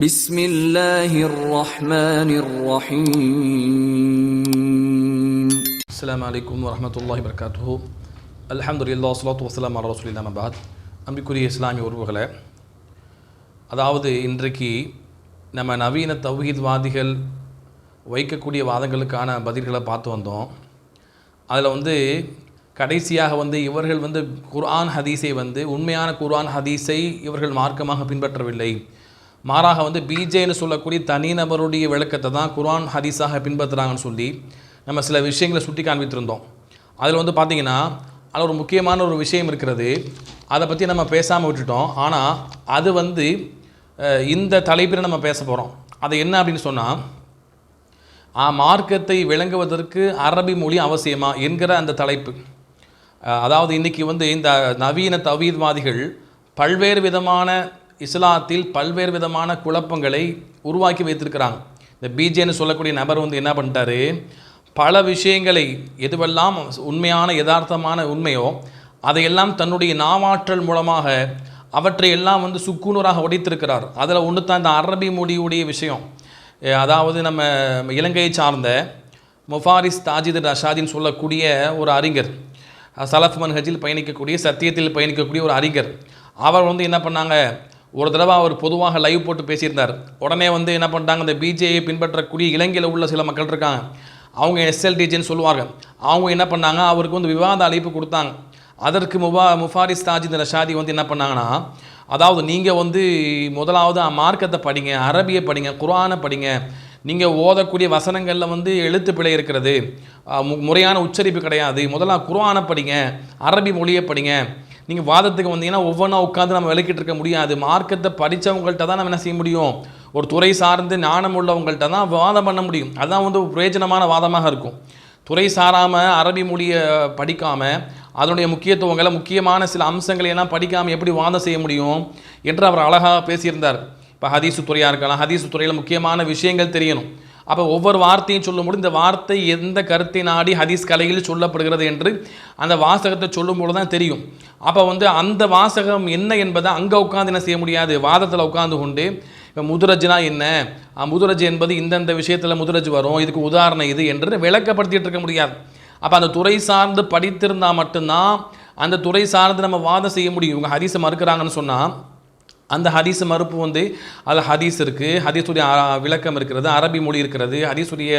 بسم الله الرحمن الرحيم அஸ்ஸலாமு அலைக்கும் வரஹ்மத்துல்லாஹி வபரகாத்துஹு அல்ஹம்துலில்லாஹ் ஸலாத்து வஸ்ஸலாமு அலா ரசூலில்லாஹ் மபாத் அன்பிற்குரிய இஸ்லாமிய உறவுகளே அதாவது இன்றைக்கு நம்ம நவீன தௌஹீத்வாதிகள் வைக்கக்கூடிய வாதங்களுக்கான பதில்களை பார்த்து வந்தோம் அதில் வந்து கடைசியாக வந்து இவர்கள் வந்து குர்ஆன் ஹதீஸை வந்து உண்மையான குர்ஆன் ஹதீஸை இவர்கள் மார்க்கமாக பின்பற்றவில்லை மாறாக வந்து பிஜேன்னு சொல்லக்கூடிய தனிநபருடைய விளக்கத்தை தான் குர்ஆன் ஹதீஸாக பின்பற்றுறாங்கன்னு சொல்லி நம்ம சில விஷயங்களை சுட்டி காண்பித்திருந்தோம். அதில் வந்து பார்த்திங்கன்னா அதில் ஒரு முக்கியமான ஒரு விஷயம் இருக்கிறது. அதை பற்றி நம்ம பேசாமல் விட்டுட்டோம். ஆனால் அது வந்து இந்த தலைப்பில் நம்ம பேச போகிறோம் அது என்ன அப்படின்னு சொன்னால் ஆ, மார்க்கத்தை விளங்குவதற்கு அரபி மொழி அவசியமா? என்கிற அந்த தலைப்பு. அதாவது இன்றைக்கி வந்து இந்த நவீன தவீத்வாதிகள் பல்வேறு விதமான இஸ்லாத்தில் பல்வேறு விதமான குழப்பங்களை உருவாக்கி வைத்திருக்கிறாங்க. இந்த பிஜேன்னு சொல்லக்கூடிய நபர் வந்து என்ன பண்ணிட்டாரு? பல விஷயங்களை எதுவெல்லாம் உண்மையான யதார்த்தமான உண்மையோ அதையெல்லாம் தன்னுடைய நாவாற்றல் மூலமாக அவற்றை எல்லாம் வந்து சுக்குநூறாக உடைத்திருக்கிறார் அதில் ஒன்று தான் இந்த அரபி மொழியுடைய விஷயம். அதாவது நம்ம இலங்கையை சார்ந்த முஃபாரிஸ் தாஜித் ரஷாதின்னு சொல்லக்கூடிய ஒரு அறிஞர். சலஃப் மன்ஹஜில் பயணிக்கக்கூடிய சத்தியத்தில் பயணிக்கக்கூடிய ஒரு அறிஞர். அவர் வந்து என்ன பண்ணாங்க? ஒரு தடவை அவர் பொதுவாக லைவ் போட்டு பேசியிருந்தார். உடனே வந்து என்ன பண்ணிட்டாங்க இந்த பிஜேயை பின்பற்றக்கூடிய இலங்கையில் உள்ள சில மக்கள் இருக்காங்க. அவங்க எஸ்எல்டிஜின்னு சொல்லுவாங்க அவங்க என்ன பண்ணாங்க அவருக்கு வந்து விவாத அழைப்பு கொடுத்தாங்க. அதற்கு முபா முஃபாரிஸ் தாஜித் ரஷாதி வந்து என்ன பண்ணாங்கன்னா அதாவது நீங்கள் வந்து முதலாவது மார்க்கத்தை படிங்க அரபியை படிங்க குரானை படிங்க. நீங்கள் ஓதக்கூடிய வசனங்களில் வந்து எழுத்து பிழை இருக்கிறது. மு- முறையான உச்சரிப்பு கிடையாது. முதலாக குரானை படிங்க அரபி மொழியை படிங்க. நீங்கள் வாதத்துக்கு வந்தீங்கன்னா ஒவ்வொன்றா உட்காந்து நம்ம விளக்கிட்டு இருக்க முடியாது. மார்க்கத்தை படித்தவங்கள்ட்ட தான் நம்ம என்ன செய்ய முடியும்? ஒரு துறை சார்ந்து ஞானம் உள்ளவங்கள்ட்ட தான் வாதம் பண்ண முடியும். அதுதான் வந்து ஒரு பிரயோஜனமான வாதமாக இருக்கும். துறை சாராமல் அரபி மொழியை படிக்காமல் அதனுடைய முக்கியத்துவங்களை முக்கியமான சில அம்சங்களை எல்லாம் படிக்காமல் எப்படி வாதம் செய்ய முடியும் என்று அவர் அழகாக பேசியிருந்தார். இப்போ ஹதீசு துறையாக இருக்கலாம். ஹதீசு துறையில் முக்கியமான விஷயங்கள் தெரியணும். அப்போ ஒவ்வொரு வார்த்தையும் சொல்லும்போது இந்த வார்த்தை எந்த கருத்தை நாடி ஹதீஸ் கலையில் சொல்லப்படுகிறது என்று அந்த வாசகத்தை சொல்லும்போது தான் தெரியும். அப்போ வந்து அந்த வாசகம் என்ன என்பதை அங்கே உட்காந்து என்ன செய்ய முடியாது? வாதத்தில் உட்காந்து கொண்டு இப்போ முதுரஜ்னா என்ன? முதுரஜ் என்பது இந்தந்த விஷயத்தில் முதுரஜ் வரும் இதுக்கு உதாரணம் இது என்று விளக்கப்படுத்திகிட்டு இருக்க முடியாது. அப்போ அந்த துறை சார்ந்து படித்திருந்தால் மட்டும்தான் அந்த துறை சார்ந்து நம்ம வாதம் செய்ய முடியும். இவங்க ஹதீஸை மறுக்கிறாங்கன்னு சொன்னால் அந்த ஹதீஸ் மறுப்பு வந்து அதில் ஹதீஸ் இருக்குது ஹதீஸுடைய விளக்கம் இருக்கிறது அரபி மொழி இருக்கிறது. ஹதீஸுடைய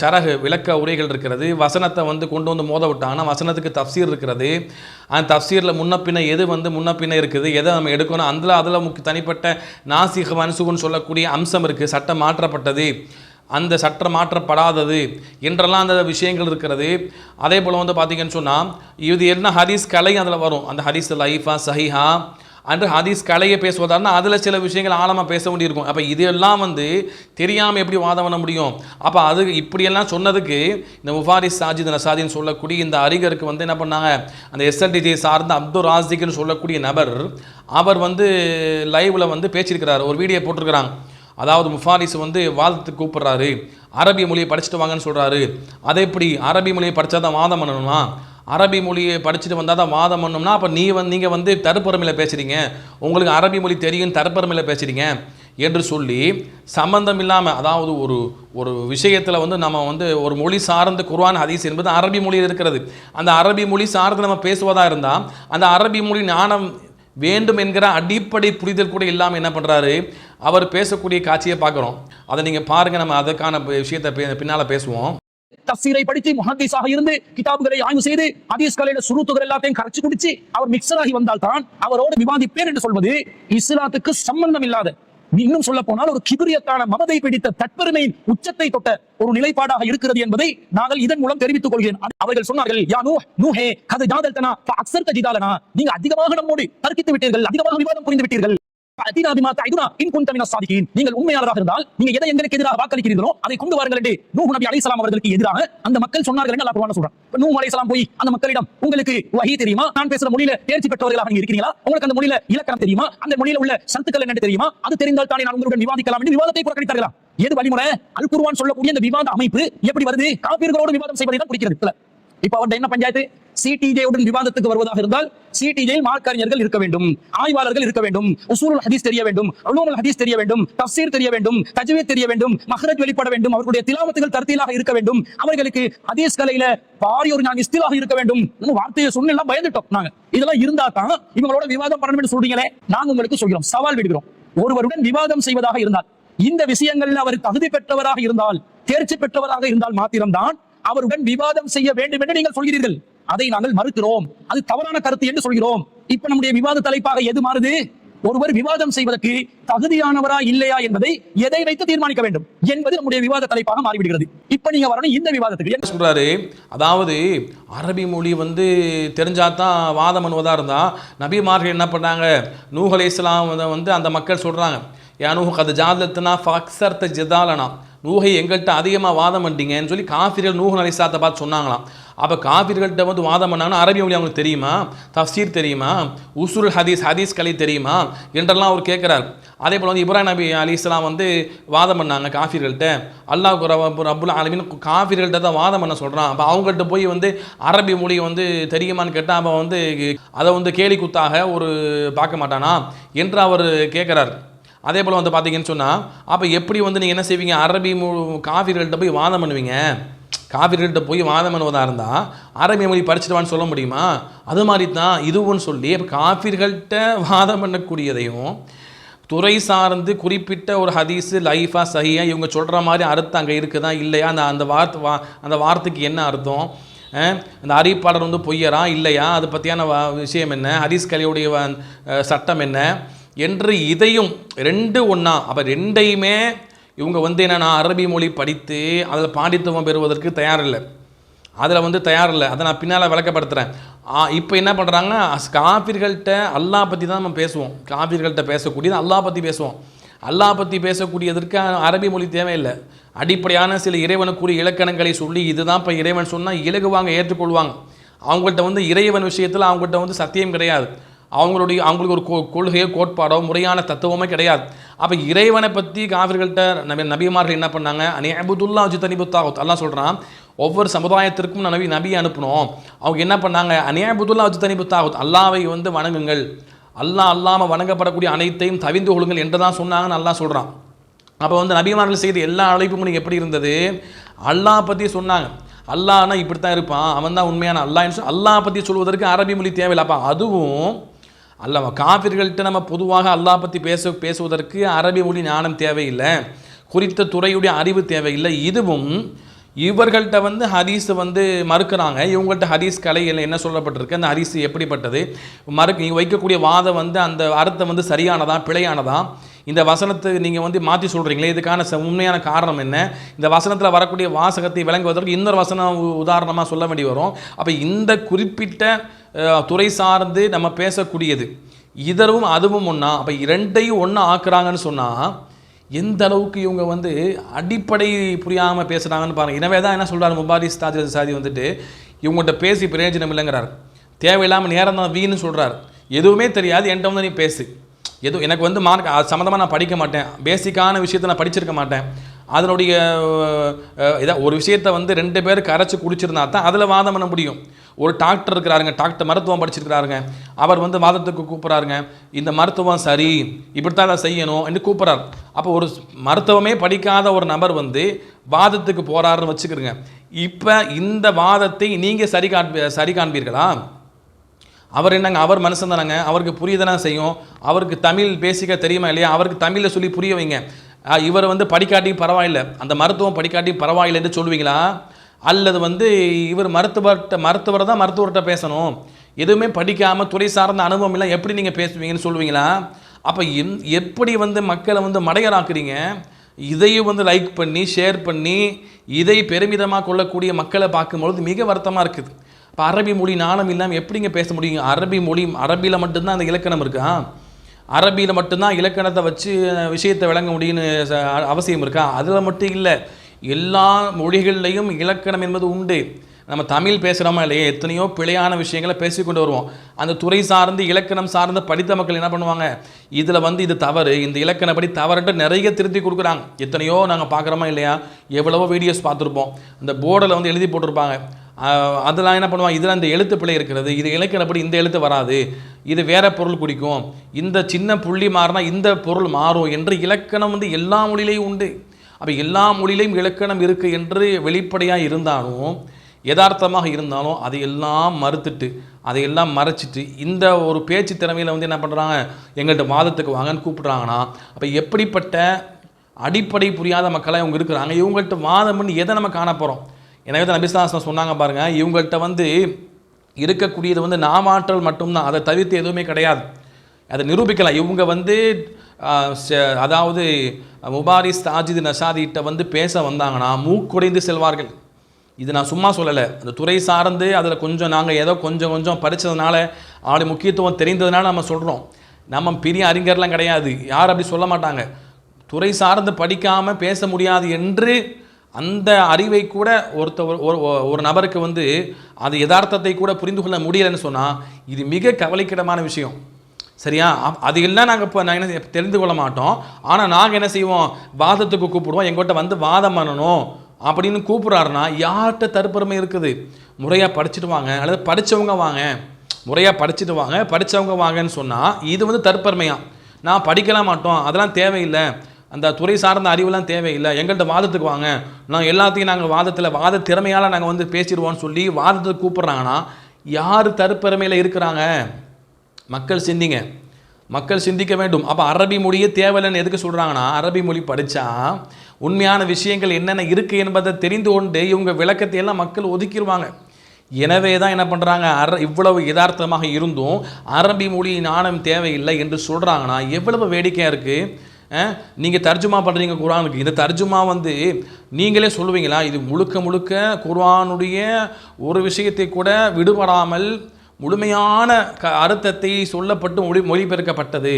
ஷரகு விளக்க உரைகள் இருக்கிறது. வசனத்தை வந்து கொண்டு வந்து மோத விட்டாங்கன்னா வசனத்துக்கு தப்சீர் இருக்கிறது. அந்த தப்சீரில் முன்ன பின்ன எது வந்து முன்ன பின்ன இருக்குது எதை நம்ம எடுக்கணும் அதில் அதில் முக்கிய தனிப்பட்ட நாசிக மன்சுகுன்னு சொல்லக்கூடிய அம்சம் இருக்குது சட்டம் மாற்றப்பட்டது. அந்த சட்டம் மாற்றப்படாதது என்றெல்லாம் அந்த விஷயங்கள் இருக்கிறது. அதே போல் வந்து பார்த்திங்கன்னு சொன்னால் இது என்ன ஹதீஸ் கலை அதில் வரும். அந்த ஹதீஸ் லைஃபா சஹிஹா அன்று ஹதீஸ் கலையை பேசுவதாருன்னா அதில் சில விஷயங்கள் ஆழமாக பேச வேண்டியிருக்கும். அப்போ இதெல்லாம் வந்து தெரியாமல் எப்படி வாதம் பண்ண முடியும்? அப்போ அது இப்படியெல்லாம் சொன்னதுக்கு இந்த முஃபாரிஸ் சாஜித் நசாதின்னு சொல்லக்கூடிய இந்த அறிஞருக்கு வந்து என்ன பண்ணாங்க? அந்த எஸ்எல்டிஜி சார்ந்த அப்துல் ராசிக்னு சொல்லக்கூடிய நபர் அவர் வந்து லைவில் வந்து பேச்சிருக்கிறார் ஒரு வீடியோ போட்டிருக்கிறாங்க. அதாவது முஃபாரிஸ் வந்து வாதத்துக்கு கூப்பிட்றாரு. அரபி மொழியை படிச்சுட்டு வாங்கன்னு சொல்கிறாரு அதை எப்படி அரபி மொழியை படித்தா தான் வாதம் பண்ணணுமா? அரபி மொழியை படிச்சுட்டு வந்தால் தான் வாதம் பண்ணோம்னா அப்போ நீ வந்து நீங்கள் வந்து தருப்பரமையில் பேசுகிறீங்க உங்களுக்கு அரபி மொழி தெரியும் தருப்பரமையில் பேசுகிறீங்க என்று சொல்லி சம்பந்தம் இல்லாமல் அதாவது ஒரு ஒரு விஷயத்தில் வந்து நம்ம வந்து ஒரு மொழி சார்ந்த குர்வான் ஹதீஸ் என்பது அரபி மொழியில் இருக்கிறது. அந்த அரபி மொழி சார்ந்து நம்ம பேசுவதாக இருந்தால் அந்த அரபி மொழி ஞானம் வேண்டும் என்கிற அடிப்படை புரிதல் கூட இல்லாமல் என்ன பண்ணுறாரு அவர் பேசக்கூடிய காட்சியை பார்க்குறோம். அதை நீங்கள் பாருங்கள் நம்ம அதுக்கான விஷயத்தை பி- பேசுவோம். தப்சீரை படித்து முஹத்தீஸாக இருந்து கிதாபுகளை ஆய்வு செய்து ஹதீஸ்களின் சுருத்துகள் எல்லாத்தையும் கரைச்சு குடிச்சு அவர் மிக்சராகி வந்தால் தான் அவரோடு விவாதிப்பேன் என்று சொல்வது இஸ்லாத்துக்கு சம்பந்தம் இல்லாத இன்னும் சொல்ல போனால் ஒரு கிபிரியத்தான மமதை பிடித்த தற்பெருமையின் உச்சத்தை தொட்ட ஒரு நிலைப்பாடாக இருக்கிறது என்பதை நாங்கள் இதன் மூலம் தெரிவித்துக் கொள்கிறேன். அவர்கள் சொன்னார்கள் யா நூ நூஹே கது ஜாதல்தனா அக்சர் ஜிதாலனா நீங்க அதிகமாக நம்மோடு தர்க்கித்து விட்டீர்கள் அதிகமாக விவாதம் புரிந்து விட்டீர்கள். நீங்கள் உண்மையாளராக இருந்தால் நீங்க எதை எங்களுக்கு எதிராக வாக்களிக்கிறீர்களோ அதை கொண்டு வாருங்கள் என்று நூஹ் நபி அலிசலாம் அவர்களுக்கு எதிராக அந்த மக்கள் சொன்னார்கள் என்று அல்லாஹ் சொல்றான். நூ அலிசலாம் போய் அந்த மக்களிடம் உங்களுக்கு வகி தெரியுமா? நான் பேசுற மொழியில தேர்ச்சி பெற்றவர்களாக நீங்க இருக்கிறீங்களா உங்களுக்கு அந்த மொழியில இலக்கணம் தெரியுமா? அந்த மொழியில உள்ள சத்துக்கள் என்ன தெரியுமா? அது தெரிந்தால் தானே நான் உங்களுடன் விவாதிக்கலாம் என்று விவாதத்தை புறக்கணித்தார்களா? எது வழிமுறை? அல் குருவான் சொல்லக்கூடிய இந்த விவாத அமைப்பு எப்படி வருது? காப்பீர்களோடு விவாதம் செய்வதை தான் குறிக்கிறது. இப்ப அவர்கிட்ட என்ன பஞ்சாயத்து? சிடிஜேயுடன் விவாதத்துக்கு வருவதாக இருந்தால் சிடிஜே மார்க்கறிஞர்கள் இருக்க வேண்டும் ஆய்வாளர்கள் இருக்க வேண்டும் உசூருல் ஹதீஸ் தெரிய வேண்டும் அலூமுல் ஹதீஸ் தெரிய வேண்டும் தப்சீர் தெரிய வேண்டும் தஜ்வீத் தெரிய வேண்டும் மஹரஜ் வெளிப்பட வேண்டும் அவர்களுடைய திலாவத்துகள் தர்த்தீலாக இருக்க வேண்டும் அவர்களுக்கு ஹதீஸ் கலையில பாரி ஒரு நான் இஸ்திலாக இருக்க வேண்டும். வார்த்தையை சொன்ன எல்லாம் பயந்துட்டோம் நாங்க. இதெல்லாம் இருந்தா தான் இவங்களோட விவாதம் பண்ணணும்னு சொல்றீங்களே? நாங்க உங்களுக்கு சொல்கிறோம் சவால் விடுகிறோம். ஒருவருடன் விவாதம் செய்வதாக இருந்தால் இந்த விஷயங்களில் அவர் தகுதி பெற்றவராக இருந்தால் தேர்ச்சி பெற்றவராக இருந்தால் மாத்திரம்தான் அவருடன் விவாதம் செய்ய வேண்டும் என்று நீங்கள் சொல்கிறீர்கள். அதை நாங்கள் மறுக்கிறோம். அது தவறான கருத்து என்று சொல்கிறோம். இப்ப நம்முடைய விவாத தலைப்பாக எது மாறுது? ஒருவர் விவாதம் செய்வதற்கு தகுதியானவரா இல்லையா என்பதை எதை வைத்து தீர்மானிக்க வேண்டும் என்பது நம்முடைய விவாத தலைப்பாக மாறிவிடுகிறது. இப்ப நீங்க வரணும் இந்த விவாதத்துக்கு. என்ன சொல்றாரு? அதாவது அரபி மொழி வந்து தெரிஞ்சாதான் வாதம் பண்ணுவதா இருந்தா நபிமார்கள் என்ன பண்ணாங்க? நூஹ் இஸ்லாம் வந்து அந்த மக்கள் சொல்றாங்க யா அது ஜாதத்துனா ஃபக்சர்த்த ஜிதாலனா. நூகை எங்கள்கிட்ட அதிகமாக வாதம் பண்ணிட்டீங்கன்னு சொல்லி காஃபிர்கள் நூஹ் அலைஹிஸ்ஸலாத்தை பார்த்து சொன்னாங்களாம். அப்போ காஃபிர்கள்ட்ட வந்து வாதம் பண்ணாங்கன்னா அரபி மொழி அவங்களுக்கு தெரியுமா? தஃசீர் தெரியுமா? உசுல் ஹதீஸ் ஹதீஸ் கலை தெரியுமா? என்றெல்லாம் அவர் கேட்குறார். அதே போல் வந்து இப்ராஹிம் நபி அலி இஸ்லாம் வந்து வாதம் பண்ணாங்க காஃபிர்கள்ட்ட. அல்லாஹ் ரபுல் ஆலமின் காஃபிர்கள்ட்ட தான் வாதம் பண்ண சொல்கிறான் அப்போ அவங்கள்ட்ட போய் வந்து அரபி மொழி வந்து தெரியுமான்னு கேட்டால் அவன் வந்து அதை வந்து கேலி குத்தாக ஒரு பார்க்க மாட்டானா? என்று அவர் கேட்குறார். அதே போல் வந்து பார்த்தீங்கன்னு சொன்னால் அப்போ எப்படி வந்து நீங்கள் என்ன செய்வீங்க? அரபி மொ காஃபிர்கள்ட்ட போய் வாதம் பண்ணுவீங்க. காவிரிகிட்ட போய் வாதம் பண்ணுவதாக இருந்தால் அரபி மொழி படிச்சிடுவான்னு சொல்ல முடியுமா? அது மாதிரி தான் இதுவும் சொல்லி இப்போ காஃபிர்கள்ட்ட வாதம் பண்ணக்கூடியதையும் துறை சார்ந்து குறிப்பிட்ட ஒரு ஹதீஸு லைஃபாக சஹியா இவங்க சொல்கிற மாதிரி அர்த்தம் அங்கே இருக்குதா இல்லையா? அந்த அந்த வார்த்தை வா அந்த வார்த்தைக்கு என்ன அர்த்தம்? அந்த அறிவிப்பாளர் வந்து பொய்யரா இல்லையா? அது பற்றியான விஷயம் என்ன? ஹதீஸ் கலையுடைய சட்டம் என்ன? என்று இதையும் ரெண்டு ஒன்றா அப்போ ரெண்டையுமே இவங்க வந்து என்னென்னா அரபி மொழி படித்து அதில் பாண்டித்துவம் பெறுவதற்கு தயாரில்லை. அதில் வந்து தயாரில்லை. அதை நான் பின்னால் விளக்கப்படுத்துகிறேன் இப்போ என்ன பண்ணுறாங்க காபிர்கள்ட்ட அல்லாஹ் பற்றி தான் நம்ம பேசுவோம். காபிர்கள்ட்ட பேசக்கூடியது அல்லாஹ் பற்றி பேசுவோம். அல்லாஹ் பற்றி பேசக்கூடியதற்கு அரபி மொழி தேவையில்லை. அடிப்படையான சில இறைவனுக்குரிய இலக்கணங்களை சொல்லி இதுதான் இப்போ இறைவன் சொன்னால் இலகுவாங்க ஏற்றுக்கொள்வாங்க. அவங்கள்ட்ட வந்து இறைவன் விஷயத்தில் அவங்கள்ட்ட வந்து சத்தியம் கிடையாது. அவங்களுடைய அவங்களுக்கு ஒரு கொ- கொள்கையோ கோட்பாடோ முறையான தத்துவமே கிடையாது. அப்போ இறைவனை பற்றி காவிர்கள்ட்ட நபி நபிமார்கள் என்ன பண்ணாங்க? அனி அபுதுல்லா அஜி தனிபுத்தாகுத் அல்லாஹ் சொல்கிறான் ஒவ்வொரு சமுதாயத்திற்கும் நபி நபி அனுப்பணும் அவங்க என்ன பண்ணாங்க? அனி அபுதுல்லா அஜி தனிபுத்தாகுத் அல்லாவை வந்து வணங்குங்கள். அல்லாஹ் அல்லாமல் வணங்கப்படக்கூடிய அனைத்தையும் தவிந்து கொள்ளுங்கள் என்று தான் சொன்னாங்கன்னு நல்லா சொல்கிறான் அப்போ வந்து நபிமார்கள் செய்த எல்லா அழைப்புகளும் எப்படி இருந்தது? அல்லாஹ் பற்றி சொன்னாங்க. அல்லாஹ்னா இப்படி தான் இருப்பான். அவன் தான் உண்மையான அல்லாஹ்னு சொல்லி அல்லாஹ் பற்றி சொல்வதற்கு அரபி மொழி தேவையில்லை. அப்போ அதுவும் அல்ல காபிர்கள்ட்ட நம்ம பொதுவாக அல்லாஹ் பற்றி பேச பேசுவதற்கு அரபி மொழி ஞானம் தேவையில்லை. குறித்த துறையுடைய அறிவு தேவையில்லை. இதுவும் இவர்கள்ட்ட வந்து ஹதீஸ் வந்து மறுக்கிறாங்க. இவங்கள்ட்ட ஹதீஸ் கலை என்ன சொல்லப்பட்டிருக்கு? அந்த ஹதீஸ் எப்படிப்பட்டது? மறுக்க நீங்கள் வைக்கக்கூடிய வாதம் வந்து அந்த அர்த்தம் வந்து சரியானதா பிழையானதா? இந்த வசனத்தை நீங்கள் வந்து மாற்றி சொல்கிறீங்களே இதுக்கான உண்மையான காரணம் என்ன? இந்த வசனத்தில் வரக்கூடிய வாசகத்தை விளங்குவதற்கு இன்னொரு வசனம் உதாரணமாக சொல்ல வேண்டி வரும். அப்போ இந்த குறிப்பிட்ட துறை சார்ந்து நம்ம பேசக்கூடியது இதரும் அதுவும் ஒன்றா அப்போ இரண்டையும் ஒன்றா ஆக்குறாங்கன்னு சொன்னால் எந்த அளவுக்கு இவங்க வந்து அடிப்படை புரியாமல் பேசுகிறாங்கன்னு பாருங்க. எனவே தான் என்ன சொல்கிறார் முபாரிஸ் தாஜ் சாதி வந்துட்டு இவங்கள்ட்ட பேசி பிரயோஜனம் இல்லைங்கிறார். தேவையில்லாமல் நேரம் தான் வீணு சொல்கிறார் எதுவுமே தெரியாது என்கிட்ட வந்து நீ பேசு. எதுவும் எனக்கு வந்து மார்க் அது சம்மந்தமாக நான் படிக்க மாட்டேன். பேசிக்கான விஷயத்தை நான் படிச்சிருக்க மாட்டேன். அதனுடைய அஹ், இதை ஒரு விஷயத்தை வந்து ரெண்டு பேர் கரைச்சி குடிச்சிருந்தா தான் அதில் வாதம் பண்ண முடியும். ஒரு டாக்டர் இருக்கிறாருங்க டாக்டர் மருத்துவம் படிச்சிருக்கிறாருங்க. அவர் வந்து வாதத்துக்கு கூப்பிட்றாருங்க. இந்த மருத்துவம் சரி இப்படித்தான் அதை செய்யணும் என்று கூப்பிட்றாரு. அப்போ ஒரு மருத்துவமே படிக்காத ஒரு நபர் வந்து வாதத்துக்கு போகிறாருன்னு வச்சுக்கிறோங்க. இப்போ இந்த வாதத்தை நீங்கள் சரி காண்பி சரி காண்பீர்களா? அவர் என்னங்க? அவர் மனுஷன் தானங்க? அவருக்கு புரியதானே செய்யும். அவருக்கு தமிழ் பேசிக்க தெரியுமா இல்லையா? அவருக்கு தமிழில் சொல்லி புரிய வைங்க. இவர் வந்து படிக்காட்டி பரவாயில்லை. அந்த மருத்துவம் படிக்காட்டி பரவாயில்லைன்னு சொல்லுவீங்களா? அல்லது வந்து இவர் மருத்துவர்கிட்ட மருத்துவர் தான் மருத்துவர்கிட்ட பேசணும். எதுவுமே படிக்காமல் துறை சார்ந்த அனுபவம் இல்லை எப்படி நீங்கள் பேசுவீங்கன்னு சொல்லுவீங்களா? அப்போ என் எப்படி வந்து மக்களை வந்து மடையராக்குறீங்க? இதையும் வந்து லைக் பண்ணி ஷேர் பண்ணி இதை பெருமிதமாக கொள்ளக்கூடிய மக்களை பார்க்கும்பொழுது மிக வருத்தமாக இருக்குது. இப்போ அரபி மொழி நாணம் இல்லாமல் எப்படிங்க பேச முடியும்? அரபி மொழி அரபியில் மட்டும்தான் அந்த இலக்கணம் இருக்கா? அரபியில் மட்டும்தான் இலக்கணத்தை வச்சு விஷயத்தை விளங்க முடியும்னு ச- அவசியம் இருக்கா? அதில் மட்டும் இல்லை. எல்லா மொழிகள்லையும் இலக்கணம் என்பது உண்டு. நம்ம தமிழ் பேசுகிறோமா இல்லையா? எத்தனையோ பிழையான விஷயங்களை பேசிக்கொண்டு வருவோம். அந்த துறை சார்ந்து இலக்கணம் சார்ந்து படித்த மக்கள் என்ன பண்ணுவாங்க? இதில் வந்து இது தவறு. இந்த இலக்கணப்படி தவறுன்ட்டு நிறைய திருத்தி கொடுக்குறாங்க. எத்தனையோ நாங்கள் பார்க்குறோமா இல்லையா? எவ்வளவோ வீடியோஸ் பார்த்துருப்போம். அந்த போர்டில் வந்து எழுதி போட்டிருப்பாங்க. அதெல்லாம் என்ன பண்ணுவான் இதில் அந்த எழுத்து பிழை இருக்கிறது. இது இலக்கணப்படி இந்த எழுத்து வராது. இது வேற பொருள் குறிக்கும் இந்த சின்ன புள்ளி மாறினா இந்த பொருள் மாறும் என்று இலக்கணம் வந்து எல்லா மொழியிலையும் உண்டு. அப்போ எல்லா மொழியிலையும் இலக்கணம் இருக்குது என்று வெளிப்படையாக இருந்தாலும் யதார்த்தமாக இருந்தாலும் அதையெல்லாம் மறுத்துட்டு அதையெல்லாம் மறைச்சிட்டு இந்த ஒரு பேச்சு திறமையில் வந்து என்ன பண்ணுறாங்க எங்கள்கிட்ட வாதத்துக்கு வாங்கன்னு கூப்பிட்றாங்கன்னா அப்போ எப்படிப்பட்ட அடிப்படை புரியாத மக்களாக இவங்க இருக்கிறாங்க? இவங்கள்ட்ட வாதம் பண்ணி எதை நம்ம காண போகிறோம் எனவே தான் நபிஸ்லாசனம் சொன்னாங்க பாருங்கள் இவங்கள்ட்ட வந்து இருக்கக்கூடியது வந்து நாமாற்றல் மட்டும்தான் அதை தவிர்த்து எதுவுமே கிடையாது. அதை நிரூபிக்கலாம் இவங்க வந்து ச- அதாவது முபாரிஸ் தாஜித் நஷாதிட்ட வந்து பேச வந்தாங்கன்னா மூக்குடைந்து செல்வார்கள். இது நான் சும்மா சொல்லலை. அந்த துறை சார்ந்து அதில் கொஞ்சம் நாங்கள் ஏதோ கொஞ்சம் கொஞ்சம் படித்ததுனால அவருடைய முக்கியத்துவம் தெரிந்ததுனால நம்ம சொல்கிறோம் நம்ம பெரிய அறிஞர்லாம் கிடையாது. யார் அப்படி சொல்ல மாட்டாங்க. துறை சார்ந்து படிக்காமல் பேச முடியாது என்று அந்த அறிவை கூட ஒருத்தர் ஒரு- ஒரு- நபருக்கு வந்து அது யதார்த்தத்தை கூட புரிந்து கொள்ள முடியலைன்னு சொன்னால் இது மிக கவலைக்கிடமான விஷயம். சரியா? அப்- அது எல்லாம் நாங்கள் இப்போ நாங்கள் என்ன செய்ய- தெரிந்து கொள்ள மாட்டோம். ஆனால் நாங்கள் என்ன செய்வோம்? வாதத்துக்கு கூப்பிடுவோம். எங்கள்கிட்ட வந்து வாதம் பண்ணணும் அப்படின்னு கூப்பிட்றாருன்னா யார்கிட்ட தற்பெருமை இருக்குது? முறையாக படிச்சுட்டு வாங்க. அல்லது படித்தவங்க வாங்க. முறையாக படிச்சுட்டு வாங்க. படித்தவங்க வாங்கன்னு சொன்னால் இது வந்து தற்பெருமையாக நான் படிக்கலாம் மாட்டோம். அதெல்லாம் தேவையில்லை. அந்த துறை சார்ந்த அறிவுலாம் தேவையில்லை. எங்கள்கிட்ட வாதத்துக்கு வாங்க. நான் எல்லாத்தையும் நாங்கள் வாதத்தில் வாத திறமையால் நாங்கள் வந்து பேசிடுவோம்னு சொல்லி வாதத்துக்கு கூப்பிட்றாங்கன்னா யார் தற்பெருமையில் இருக்கிறாங்க? மக்கள் சிந்திங்க. மக்கள் சிந்திக்க வேண்டும். அப்போ அரபி மொழியே தேவையில்லைன்னு எதுக்கு சொல்கிறாங்கன்னா அரபி மொழி படித்தா உண்மையான விஷயங்கள் என்னென்ன இருக்குது என்பதை தெரிந்து கொண்டு இவங்க விளக்கத்தை எல்லாம் மக்கள் ஒதுக்கிடுவாங்க. எனவே தான் என்ன பண்ணுறாங்க அர இவ்வளவு யதார்த்தமாக இருந்தும் அரபி மொழி ஞானம் தேவையில்லை என்று சொல்கிறாங்கன்னா எவ்வளவு வேடிக்கையாக இருக்குது நீங்கள் தர்ஜுமா பண்ணுறீங்க குர்ஆனுக்கு இந்த தர்ஜுமா வந்து நீங்களே சொல்லுவீங்களா? இது முழுக்க முழுக்க குர்ஆனுடைய ஒரு விஷயத்தை கூட விடுபடாமல் முழுமையான க அர்த்தத்தை சொல்லப்பட்டு மொழி மொழிபெயர்க்கப்பட்டது.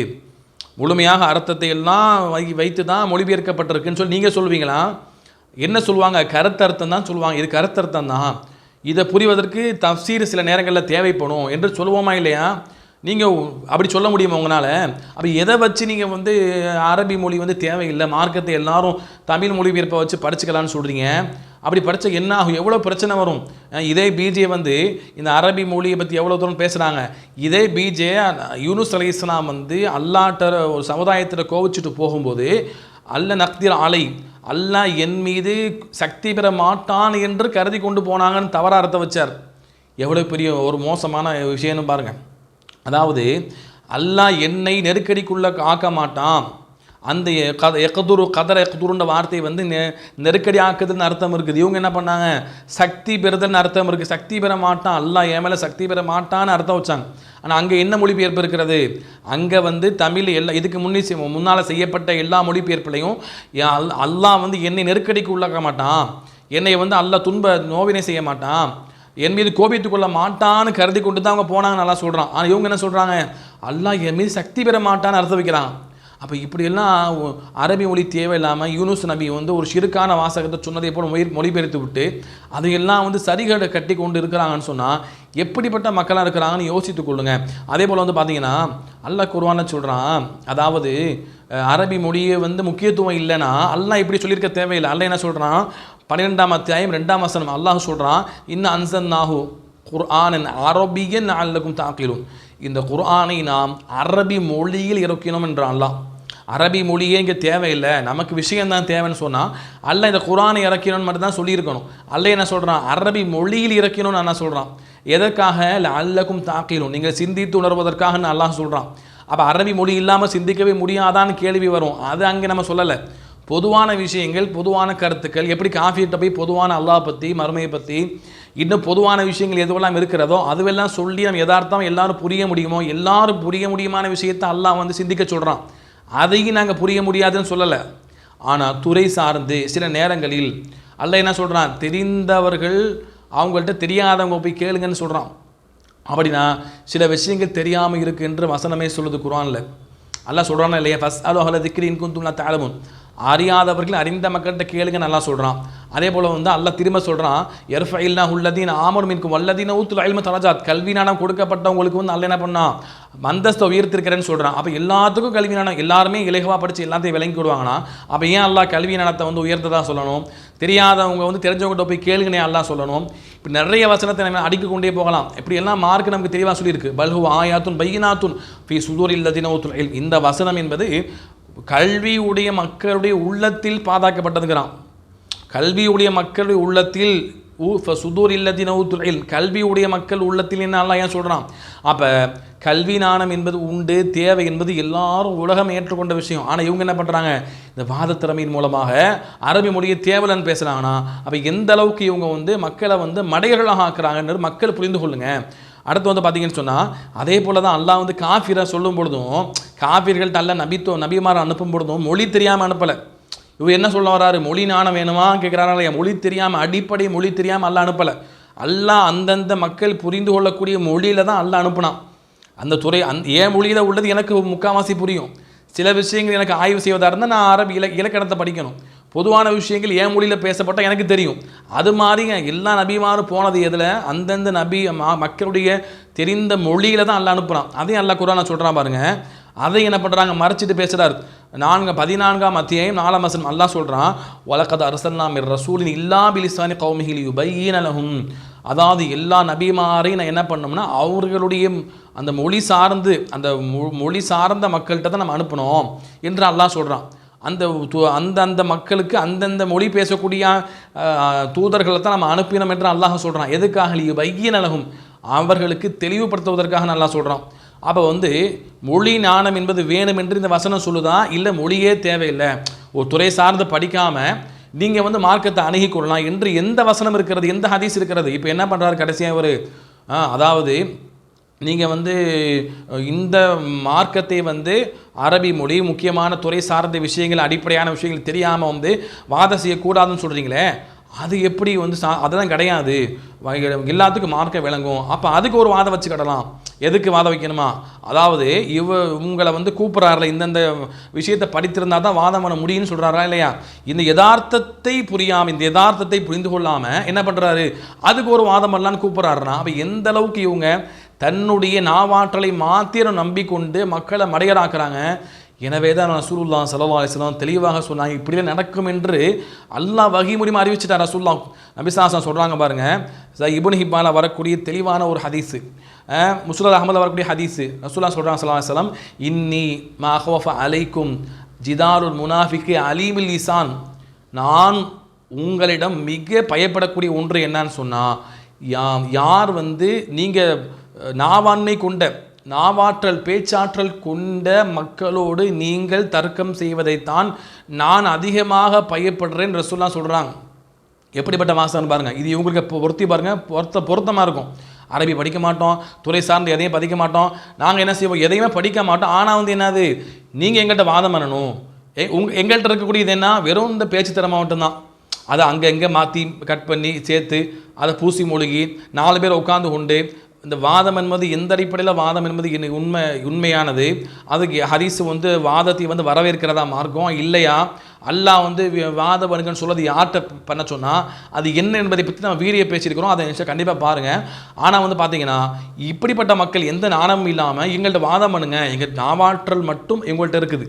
முழுமையாக அர்த்தத்தை எல்லாம் வை வைத்து தான் மொழிபெயர்க்கப்பட்டிருக்குன்னு சொல்லி நீங்கள் சொல்லுவீங்களா? என்ன சொல்லுவாங்க? கருத்தர்த்தம் தான் சொல்லுவாங்க. இது கருத்தர்த்தம் தான். இதை புரிவதற்கு தஃசீர் சில நேரங்களில் தேவைப்படும் என்று சொல்லுவோமா இல்லையா? நீங்கள் அப்படி சொல்ல முடியுமா உங்களால்? அப்போ எதை வச்சு நீங்கள் வந்து அரபி மொழி வந்து தேவையில்லை? மார்க்கத்தை எல்லாரும் தமிழ் மொழிபெயர்ப்பை வச்சு படிச்சுக்கலாம்னு சொல்கிறீங்க அப்படி படித்தா என்ன ஆகும்? எவ்வளோ பிரச்சனை வரும்? இதே பிஜே வந்து இந்த அரபி மொழியை பற்றி எவ்வளோ தூரம் பேசுகிறாங்க இதே பிஜே யூனுஸ் அலி இஸ்லாம் வந்து அல்லாட்ட ஒரு சமுதாயத்தில் கோவிச்சுட்டு போகும்போது அல்ல நக்திர் ஆலை அல்லா என் மீது சக்தி பெற மாட்டான் என்று கருதி கொண்டு போனாங்கன்னு தவறாக அர்த்தம் வச்சார். எவ்வளோ பெரிய ஒரு மோசமான விஷயம்னு பாருங்கள் அதாவது அல்லாஹ் என்னை நெருக்கடிக்குள்ளே ஆக்க மாட்டான் அந்த எ- கத எக்கதுரு கதர் எக்கதுருன்ற வார்த்தை வந்து நெ- நெருக்கடி ஆக்குதுன்னு அர்த்தம் இருக்குது. இவங்க என்ன பண்ணாங்க? சக்தி பெறுதல்னு அர்த்தம் இருக்குது சக்தி பெற மாட்டான். அல்லாஹ் என் மேலே சக்தி பெற மாட்டான்னு அர்த்தம் வச்சாங்க. ஆனால் அங்கே என்ன மொழிபெயர்ப்பு இருக்கிறது? அங்கே வந்து தமிழ் எல்லா இதுக்கு முன்னே முன்னால் செய்யப்பட்ட எல்லா மொழிபெயர்ப்புலையும் அல்- அல்லாஹ் வந்து என்னை நெருக்கடிக்கு உள்ளாக்க மாட்டான் என்னை வந்து அல்லாஹ் துன்ப நோவினை செய்ய மாட்டான். என் மீது கோபித்துக் கொள்ள மாட்டான்னு கருதி கொண்டு தான் அவங்க போனாங்க நல்லா சொல்கிறான் ஆனால் இவங்க என்ன சொல்கிறாங்க அல்லாஹ் என் மீது சக்தி பெற மாட்டான்னு அர்த்தம் வைக்கிறான். அப்போ இப்படியெல்லாம் அரபி மொழி தேவையில்லாமல் யூனுஸ் நபி வந்து ஒரு சிறுக்கான வாசகத்தை சொன்னதை போல மொழி மொழிபெயர்த்து விட்டு அதையெல்லாம் வந்து சரிகடை கட்டி கொண்டு இருக்கிறாங்கன்னு சொன்னால் எப்படிப்பட்ட மக்களாக இருக்கிறாங்கன்னு யோசித்துக் கொள்ளுங்க. அதே போல் வந்து பார்த்தீங்கன்னா அல்லாஹ் குர்ஆன்ல சொல்கிறான் அதாவது அரபி மொழியை வந்து முக்கியத்துவம் இல்லைன்னா அல்லாஹ் இப்படி சொல்லியிருக்க தேவையில்லை. அல்ல என்ன சொல்கிறான் பன்னிரெண்டாம் அத்தியாயம் ரெண்டாம் வசனம். அல்லாஹ் சொல்கிறான் இன்ன அன்சன் நாகு குர்ஆனன் அரபியன் அல்லக்கும் தாக்கிலும் இந்த குர்ஆனை நாம் அரபி மொழியில் இறக்கினோம் என்றான் அல்லாஹ். அரபி மொழியே இங்கே தேவையில்லை. நமக்கு விஷயம்தான் தேவைன்னு சொன்னால் அல்ல இந்த குரானை இறக்கணும்னு மட்டும் தான் சொல்லியிருக்கணும். அல்ல என்ன சொல்கிறான் அரபி மொழியில் இறக்கணும்னு அண்ணா சொல்கிறான் எதற்காக? அல்லக்கும் தாக்கிலும் நீங்கள் சிந்தித்து உணர்வதற்காக அல்லாஹ் சொல்கிறான் அப்போ அரபி மொழி இல்லாமல் சிந்திக்கவே முடியாதான்னு கேள்வி வரும். அது அங்கே நம்ம சொல்லலை. பொதுவான விஷயங்கள் பொதுவான கருத்துக்கள் எப்படி காஃபிகிட்ட போய் பொதுவான அல்லாஹ் பற்றி மறுமையை பற்றி இன்னும் பொதுவான விஷயங்கள் எதுவெல்லாம் இருக்கிறதோ அதுவெல்லாம் சொல்லி நம்ம யதார்த்தம் எல்லாரும் புரிய முடியுமோ எல்லாரும் புரிய முடியுமான விஷயத்தை அல்லாஹ் வந்து சிந்திக்க சொல்கிறான் அதையும் நாங்கள் புரிய முடியாதுன்னு சொல்லலை. ஆனால் துறை சார்ந்து சில நேரங்களில் அல்ல என்ன சொல்கிறான் தெரிந்தவர்கள் அவங்கள்ட்ட தெரியாதவங்க போய் கேளுங்கன்னு சொல்கிறான் அப்படின்னா சில விஷயங்கள் தெரியாமல் இருக்கு என்று வசனமே சொல்லுது குரான்ல அல்லா சொல்கிறானா இல்லையா? ஃபஸ்ட் அலோ ஹல திக்ரின் குந்தும் தாளமுன் அறியாதவர்கள் அறிந்த மக்கள்கிட்ட கேளுங்க நல்லா சொல்கிறான் அதே போல் வந்து அல்ல திரும்ப சொல்கிறான் எர்ஃபைல்னா உள்ளதீன் ஆமர் மின்கும் வல்லதீன ஊத்துல அயல்ம தலஜாத். கல்வி நாணம் கொடுக்கப்பட்டவங்களுக்கு வந்து அல்ல என்ன பண்ணான் மந்தஸ்தை உயர்த்திருக்கிறேன்னு சொல்கிறான் அப்போ எல்லாத்துக்கும் கல்வி நாணம் எல்லாருமே இலகுவாக படித்து எல்லாத்தையும் விளங்கி விடுவாங்கன்னா அப்போ ஏன் அல்லா கல்வி நாணத்தை வந்து உயர்த்ததாக சொல்லணும்? தெரியாதவங்க வந்து தெரிஞ்சவங்ககிட்ட போய் கேளுங்கனே அல்லா சொல்லணும். இப்போ நிறைய வசனத்தை நம்ம அடிக்க கொண்டே போகலாம். இப்படி எல்லாம் மார்க் நமக்கு தெளிவாக சொல்லியிருக்கு? பல்ஹு ஆயாத்துன் பையினாத்துன் ஃபி சுதூர் இல்லதின ஊத்துல் இந்த வசனம் என்பது கல்வியுடைய மக்களுடைய உள்ளத்தில் பாதாக்கப்பட்டதுங்கிறான் கல்வியுடைய மக்களுடைய உள்ளத்தில் ஊ சுதூர் இல்லத்தின் ஊத்துல் கல்வியுடைய மக்கள் உள்ளத்தில் என்ன ஏன் சொல்கிறான் அப்போ கல்வி நாணம் என்பது உண்டு தேவை என்பது எல்லாரும் உலகம் ஏற்றுக்கொண்ட விஷயம். ஆனால் இவங்க என்ன பண்ணுறாங்க இந்த வாத திறமையின் மூலமாக அரபி மொழியை தேவலன்னு பேசுகிறாங்கன்னா அப்போ எந்த அளவுக்கு இவங்க வந்து மக்களை வந்து மடையர்களாக ஆக்குறாங்கன்னு மக்கள் புரிந்து கொள்ளுங்கள் அடுத்து வந்து பார்த்தீங்கன்னு சொன்னால் அதே போல தான் அல்லாஹ் வந்து காஃபிரை சொல்லும் பொழுதும் காஃபிர்கள்ட்ட அல்ல நபித்துவம் நபிமாரை அனுப்பும் பொழுதும் மொழி தெரியாமல் அனுப்பலை. இவர் என்ன சொல்ல வராரு? மொழி நாணம் வேணுமா கேட்குறாரா இல்லையா? மொழி தெரியாமல் அடிப்படை மொழி தெரியாமல் அல்ல அனுப்பலை. அல்லாஹ் அந்தந்த மக்கள் புரிந்து கொள்ளக்கூடிய மொழியில் தான் அல்ல அனுப்புனான். அந்த துறை அந் ஏன் மொழியில் உள்ளது எனக்கு முக்காவாசி புரியும். சில விஷயங்கள் எனக்கு ஆய்வு செய்வதாக இருந்தால் நான் அரபி இல இலக்கணத்தை படிக்கணும். பொதுவான விஷயங்கள் ஏன் மொழியில் பேசப்பட்டால் எனக்கு தெரியும். அது மாதிரிங்க எல்லா நபிமாரும் போனது எதில்? அந்தந்த நபி மக்களுடைய தெரிந்த மொழியில் தான் எல்லாம் அனுப்புகிறான் அதையும் அல்லா குரானை சொல்கிறான் பாருங்கள் அதை என்ன பண்ணுறாங்க மறைச்சிட்டு பேசுகிறார் நான்கு பதினான்காம் அத்தியாயம் நாலாம் வசனம் அல்லாஹ் சொல்கிறான் வலக்கது அரசல்லாம் ரசூலின் இல்லா பிலிசானி கௌமிகில் யுபையீனலகும் அதாவது எல்லா நபிமாரையும் நான் என்ன பண்ணோம்னா அவர்களுடைய அந்த மொழி சார்ந்து அந்த மொ- மொழி சார்ந்த மக்கள்கிட்ட தான் நம்ம அனுப்பணும் என்று அல்லாஹ் சொல்கிறான் அந்த து- அந்த அந்த மக்களுக்கு அந்தந்த மொழி பேசக்கூடிய தூதர்களை தான் நம்ம அனுப்பினோம் என்று அல்லாஹ் சொல்கிறான் எதுக்காக? வைகியனலகும் அவர்களுக்கு தெளிவுபடுத்துவதற்காக நல்லா சொல்கிறான் அப்போ வந்து மொழி ஞானம் என்பது வேணும் என்று இந்த வசனம் சொல்லுதா? இல்லை மொழியே தேவையில்லை. ஒரு துறை சார்ந்து படிக்காமல் நீங்கள் வந்து மார்க்கத்தை அணுகி கொள்ளலாம் என்று எந்த வசனம் இருக்கிறது எந்த ஹதீஸ் இருக்கிறது? இப்போ என்ன பண்ணுறாரு கடைசியாக ஒரு அதாவது நீங்கள் வந்து இந்த மார்க்கத்தை வந்து அரபி மொழி முக்கியமான துறை சார்ந்த விஷயங்கள் அடிப்படையான விஷயங்கள் தெரியாமல் வந்து வாதம் செய்யக்கூடாதுன்னு சொல்கிறீங்களே அது எப்படி வந்து சா அதெல்லாம் கிடையாது. வ- எல்லாத்துக்கும் மார்க்கை விளங்கும். அப்போ அதுக்கு ஒரு வாதம் வச்சுக்கிடலாம் எதுக்கு வாதம் வைக்கணுமா? அதாவது இவ உங்களை வந்து கூப்பிட்றாருல இந்தந்த விஷயத்தை படித்திருந்தா தான் வாதம் பண்ண முடியும்னு சொல்கிறாரா இல்லையா? இந்த யதார்த்தத்தை புரியாமல் இந்த யதார்த்தத்தை புரிந்து கொள்ளாமல் என்ன பண்ணுறாரு அதுக்கு ஒரு வாதம் பண்ணலான்னு கூப்பிட்றாருனா அப்போ எந்த அளவுக்கு இவங்க தன்னுடைய நாவாற்றலை மாத்திரம் நம்பிக்கொண்டு மக்களை மடையராக்குறாங்க. எனவே தான் ரசூல்லா சலவா அலிஸ்லாம் தெளிவாக சொன்னாங்க இப்படிலாம் நடக்கும் என்று அல்லாஹ் வகி மூலியமாக அறிவிச்சிட்டார் ரசூல்லா நபிசாசன் சொல்கிறாங்க பாருங்கள் இபுன் இப்னு ஹிப்பால வரக்கூடிய தெளிவான ஒரு ஹதீஸு முஸ்லர் அகமது வரக்கூடிய ஹதீஸு ரசூல்லா சொல்கிறாங்க சலாஹ் அலிஸ்லாம் இன்னி மஹோஃப அலைக்கும் ஜிதாருல் முனாஃபிக்கு அலீமில் இசான் நான் உங்களிடம் மிக பயப்படக்கூடிய ஒன்று என்னன்னு சொன்னால் யா யார் வந்து நீங்கள் நாவாண்மை கொண்ட நாவாற்றல் பேச்சாற்றல் கொண்ட மக்களோடு நீங்கள் தர்க்கம் செய்வதைத்தான் நான் அதிகமாக பயப்படுறேன் ரசூல்லாம் சொல்கிறாங்க எப்படிப்பட்ட வாசகம்னு பாருங்கள் இது இவங்களுக்கு பொருத்தி பாருங்கள் பொருத்த பொருத்தமாக இருக்கும். அரபி படிக்க மாட்டோம். துறை சார்ந்து எதையும் படிக்க மாட்டோம். நாங்கள் என்ன செய்வோம்? எதையுமே படிக்க மாட்டோம். ஆனால் வந்து என்னது? நீங்கள் எங்கள்கிட்ட வாதம் பண்ணணும். எ உங் எங்கள்கிட்ட இருக்கக்கூடியது என்ன? வெறும் இந்த பேச்சு திறமை மட்டும்தான். அதை அங்கே எங்கே மாற்றி கட் பண்ணி சேர்த்து அதை பூசி மூழ்கி நாலு பேர் உட்காந்து கொண்டு இந்த வாதம் என்பது எந்த அடிப்படையில் வாதம் என்பது உண்மை உண்மையானது? அதுக்கு ஹரிசு வந்து வாதத்தை வந்து வரவேற்கிறதா மார்க்கம்? இல்லையா? அல்லாஹ் வந்து வாத வணிகன் சொல்றது யார்கிட்ட பண்ண சொன்னால் அது என்ன என்பதை பற்றி நம்ம வீடியோ பேசியிருக்கிறோம். அதை நிச்சயம் கண்டிப்பாக பாருங்கள் ஆனால் வந்து பார்த்தீங்கன்னா இப்படிப்பட்ட மக்கள் எந்த நாணமும் இல்லாமல் எங்கள்கிட்ட வாதம் பண்ணுங்க. எங்கள் நாவாற்றல் மட்டும் எங்கள்கிட்ட இருக்குது.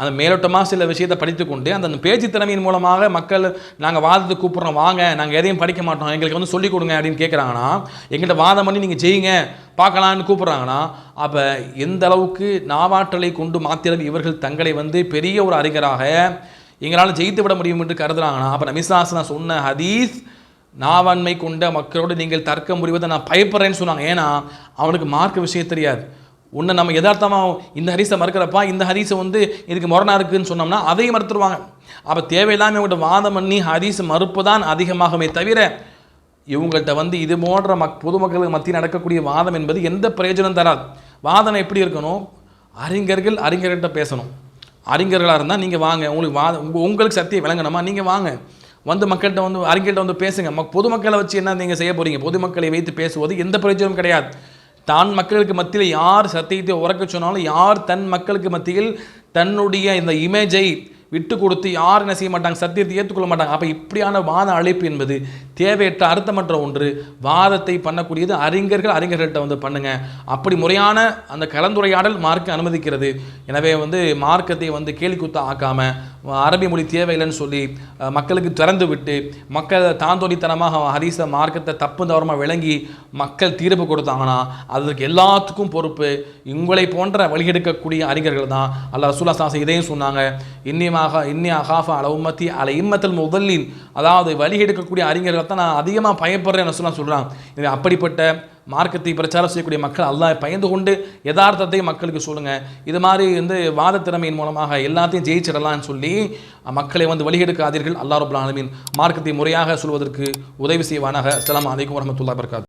அந்த மேலோட்டமாக சில விஷயத்தை படித்துக்கொண்டு அந்த பேச்சு திறமையின் மூலமாக மக்கள் நாங்கள் வாதத்தை கூப்பிட்றோம் வாங்க. நாங்கள் எதையும் படிக்க மாட்டோம். எங்களுக்கு வந்து சொல்லிக் கொடுங்க அப்படின்னு கேட்குறாங்கன்னா எங்கள்கிட்ட வாதம் பண்ணி நீங்கள் செய்யுங்க பார்க்கலான்னு கூப்பிட்றாங்கன்னா அப்போ எந்த அளவுக்கு நாவாற்றலை கொண்டு மாத்திரம் இவர்கள் தங்களை வந்து பெரிய ஒரு அறிஞராக எங்களால் ஜெயித்து விட முடியும் என்று கருதுறாங்கன்னா அப்போ நமிசாசனா சொன்ன ஹதீஸ் நாவாண்மை கொண்ட மக்களோடு நீங்கள் தர்க்க முடிவதை நான் பயப்படுறேன்னு சொன்னாங்க. ஏன்னா அவனுக்கு மார்க் விஷயம் தெரியாது. உன்னை நம்ம யதார்த்தமாக இந்த ஹரிசை மறுக்கிறப்பா இந்த ஹரிசை வந்து இதுக்கு முரணா இருக்குன்னு சொன்னோம்னா அதையும் மறுத்துருவாங்க. அப்போ தேவையில்லாமல் இவங்கள்ட்ட வாதம் பண்ணி ஹரிசு மறுப்பு தான் அதிகமாகுமே தவிர இவங்கள்ட்ட வந்து இது போன்ற மக் பொதுமக்களுக்கு மத்தியில் நடக்கக்கூடிய வாதம் என்பது எந்த பிரயோஜனம் தராது. வாதம் எப்படி இருக்கணும்? அறிஞர்கள் அறிஞர்கிட்ட பேசணும். அறிஞர்களாக இருந்தால் நீங்கள் வாங்க. உங்களுக்கு வாத உங்கள் உங்களுக்கு சத்தியம் விளங்கணுமா? நீங்கள் வாங்க. வந்து மக்கள்கிட்ட வந்து அறிஞர்கிட்ட வந்து பேசுங்க. மக் பொதுமக்களை வச்சு என்ன நீங்கள் செய்ய போகிறீங்க பொதுமக்களை வைத்து பேசுவது எந்த பிரயோஜனமும் கிடையாது. தான் மக்களுக்கு மத்தியில் யார் சத்தியத்தை உறக்க சொன்னாலும் யார் தன் மக்களுக்கு மத்தியில் தன்னுடைய இந்த இமேஜை விட்டு கொடுத்து யாரும் என்ன செய்ய மாட்டாங்க சத்தியத்தை ஏற்றுக்கொள்ள மாட்டாங்க. அப்போ இப்படியான வாத அழைப்பு என்பது தேவையற்ற அர்த்தமற்ற ஒன்று. வாதத்தை பண்ணக்கூடியது அறிஞர்கள் அறிஞர்கள்ட்ட வந்து பண்ணுங்க. அப்படி முறையான அந்த கலந்துரையாடல் மார்க்க அனுமதிக்கிறது. எனவே வந்து மார்க்கத்தை வந்து கேலிக்குத்த ஆக்காம அரபி மொழி தேவையில்லைன்னு சொல்லி மக்களுக்கு திறந்து விட்டு மக்கள் தாந்தோடித்தனமாக ஹரிச மார்க்கத்தை தப்பு தவறமாக விளங்கி மக்கள் தீர்ப்பு கொடுத்தாங்கன்னா அதுக்கு எல்லாத்துக்கும் பொறுப்பு. உங்களை போன்ற வழியெடுக்கக்கூடிய அறிஞர்கள் தான் அல்ல ரசூலா சாசம் இதையும் சொன்னாங்க. இன்னியமாக இன்னி அகாஃபா அல உம்மத்தி அல இம்மத்தல் முதலின் அதாவது வழியெடுக்கக்கூடிய அறிஞர்கள் தான் நான் அதிகமாக பயப்படுறேன் சொல்லலாம் சொல்கிறான் எனவே அப்படிப்பட்ட மார்க்கத்தை பிரச்சாரம் செய்யக்கூடிய மக்கள் அல்லாஹ் பயந்து கொண்டு யதார்த்தத்தை மக்களுக்கு சொல்லுங்க. இது மாதிரி வந்து வாத திறமையின் மூலமாக எல்லாத்தையும் ஜெயிச்சிடலாம்னு சொல்லி மக்களை வந்து வழிகெடுக்காதீர்கள். அல்லாஹ் ரபுல் மார்க்கத்தை முறையாக சொல்வதற்கு உதவி செய்வானாக. அஸ்லாம் அலைக்கும் வரமத்துல்லா வபரகாத்துஹு